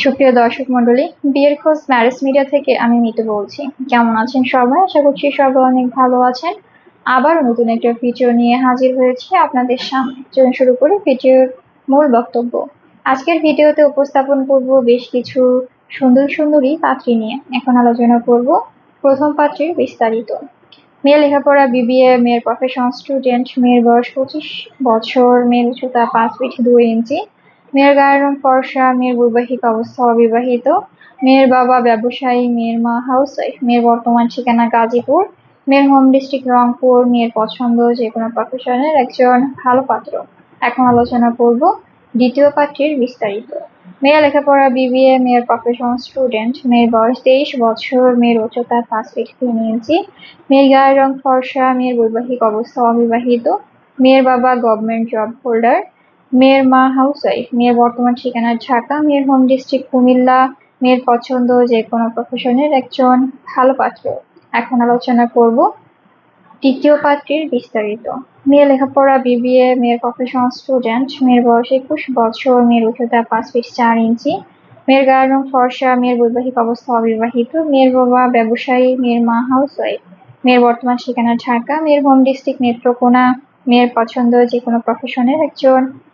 সুপ্রিয় দর্শক মন্ডলী বিয়ের খোঁজ ম্যারেজ মিডিয়া থেকে আমি মিতু বলছি। কেমন আছেন সবাই? আশা করছি সবাই অনেক ভালো আছেন। আবারও নতুন একটা ভিডিও নিয়ে হাজির হয়েছে আপনাদের সামনে। চলুন শুরু করি ভিডিওর মূল বক্তব্য। আজকের ভিডিওতে উপস্থাপন করব বেশ কিছু সুন্দর সুন্দরী পাত্রী নিয়ে। এখন আলোচনা করব প্রথম পাত্রীর বিস্তারিত। মেয়ে লেখাপড়া বিবিএ মেয়ের প্রফেশনাল স্টুডেন্ট মেয়ের বয়স পঁচিশ বছর, মেয়ের উচ্চতা পাঁচ ফিট দুই ইঞ্চি মেয়ের গায়ের রং ফর্সা, মেয়ের বৈবাহিক অবস্থা অবিবাহিত, মেয়ের বাবা ব্যবসায়ী, মেয়ের মা হাউসওয়াইফ মেয়ের বর্তমান ঠিকানা গাজীপুর, মেয়ের হোম ডিস্ট্রিক্ট রংপুর, মেয়ের পছন্দ যে কোনো প্রফেশনের একজন ভালো পাত্র। এখন আলোচনা করব দ্বিতীয় পাত্রীর বিস্তারিত। মেয়ে লেখাপড়া বিবিএ মেয়ের প্রফেশনাল স্টুডেন্ট মেয়ের বয়স তেইশ বছর, মেয়ের উচ্চতা পাঁচ ফিট তিন ইঞ্চি, মেয়ের গায়ের রং ফর্সা, মেয়ের বৈবাহিক অবস্থা অবিবাহিত, মেয়ের বাবা গভর্নমেন্ট জব হোল্ডার মেয়ের মা হাউসওয়াইফ মেয়ের বর্তমান ঠিকানা ঢাকা, মেয়ের হোম ডিস্ট্রিক্ট কুমিল্লা, মেয়ের পছন্দ যে কোনো প্রফেশনের একজন ভালো পাত্র। এখন আলোচনা করব তৃতীয় পাত্রীর বিস্তারিত। মেয়ে লেখাপড়া বিবিএ মেয়ের প্রফেশনাল স্টুডেন্ট মেয়ের বয়স একুশ বছর, মেয়ের উচ্চতা পাঁচ ফিট চার ইঞ্চি, মেয়ের গায়ের রং ফর্সা, মেয়ের বৈবাহিক অবস্থা অবিবাহিত, মেয়ের বাবা ব্যবসায়ী, মেয়ের মা হাউসওয়াইফ মেয়ের বর্তমান ঠিকানা ঢাকা, মেয়ের হোম ডিস্ট্রিক্ট নেত্রকোনা, মেয়ের পছন্দ যে কোনো প্রফেশনের একজন